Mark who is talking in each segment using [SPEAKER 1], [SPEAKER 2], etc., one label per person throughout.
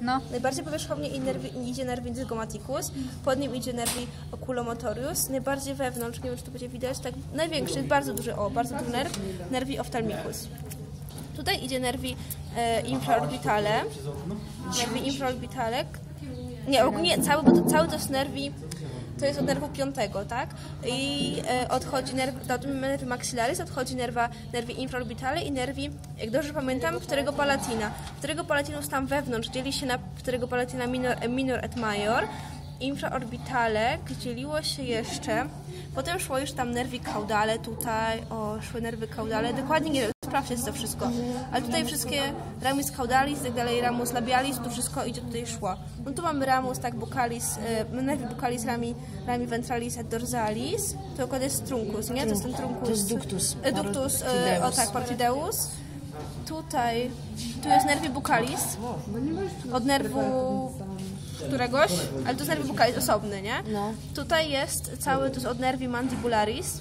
[SPEAKER 1] No.
[SPEAKER 2] Najbardziej powierzchownie idzie nerwi zygomaticus, pod nim idzie nerwi oculomotorius, najbardziej wewnątrz, nie wiem czy to będzie widać, tak największy, bardzo duży, o, bardzo duży nerw, nerwi ophthalmicus. Tutaj idzie nerwi e, infraorbitale, nerwi infraorbitale, nie, ogólnie cały, cały to jest nerwi, to jest od nerwu piątego, tak? I e, odchodzi nerw, od nerwy maxillaris, odchodzi nerwa, nerwi infraorbitale i nerwi, jak dobrze pamiętam, którego palatina. Którego palatinus tam wewnątrz dzieli się na którego palatina minor, minor et major. Infraorbitale dzieliło się jeszcze, potem szło już tam nerwi caudale tutaj, o, szły nerwy caudale, dokładnie nie wiem, sprawdźcie to wszystko. Ale tutaj wszystkie ramus caudalis, tak dalej, ramus labialis, to wszystko idzie tutaj szło. No tu mamy ramus, tak, bucalis, y, nervi bucalis, rami, rami ventralis et dorsalis, to akurat jest truncus, nie? To jest ten truncus.
[SPEAKER 3] To jest ductus
[SPEAKER 2] y, Ductus, y, o tak, partideus. Tutaj, tu jest nervi bucalis, od nerwu któregoś, ale to jest nervi bucalis osobny, nie?
[SPEAKER 3] No.
[SPEAKER 2] Tutaj jest cały, to jest od nervi mandibularis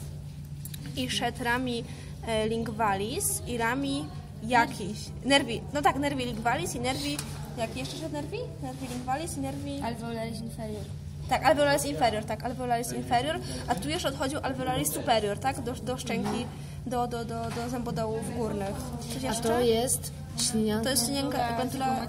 [SPEAKER 2] i szedł rami e, lingualis i rami jakiś, nervi, no tak, nervi lingualis i nervi, jak jeszcze szedł nervi? Nervi lingualis i nervi...
[SPEAKER 1] Alveolaris inferior.
[SPEAKER 2] Tak, alveolaris inferior, tak, alveolaris inferior, a tu jeszcze odchodził alveolaris superior, tak, do, do szczęki, do, do, do, do zębodołów górnych. Coś
[SPEAKER 3] A
[SPEAKER 2] jeszcze?
[SPEAKER 3] to jest ślinianka
[SPEAKER 2] To jest glandula,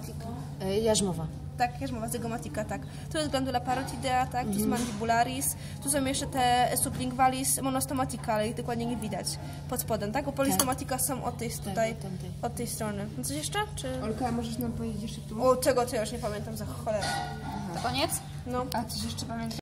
[SPEAKER 3] e, jarzmowa.
[SPEAKER 2] Tak, jarzmowa zygomatika, tak. Tu jest glandula parotidea, tak, tu jest mandibularis, tu są jeszcze te sublingualis monostomatica, ale ich dokładnie nie widać pod spodem, tak, bo polistomatica są od tej, tutaj, od tej strony. No coś jeszcze, czy...
[SPEAKER 4] Olka, możesz nam powiedzieć jeszcze tu?
[SPEAKER 2] O, czego to ja już nie pamiętam za cholera.
[SPEAKER 1] To koniec?
[SPEAKER 2] No.
[SPEAKER 4] A coś jeszcze pamiętasz?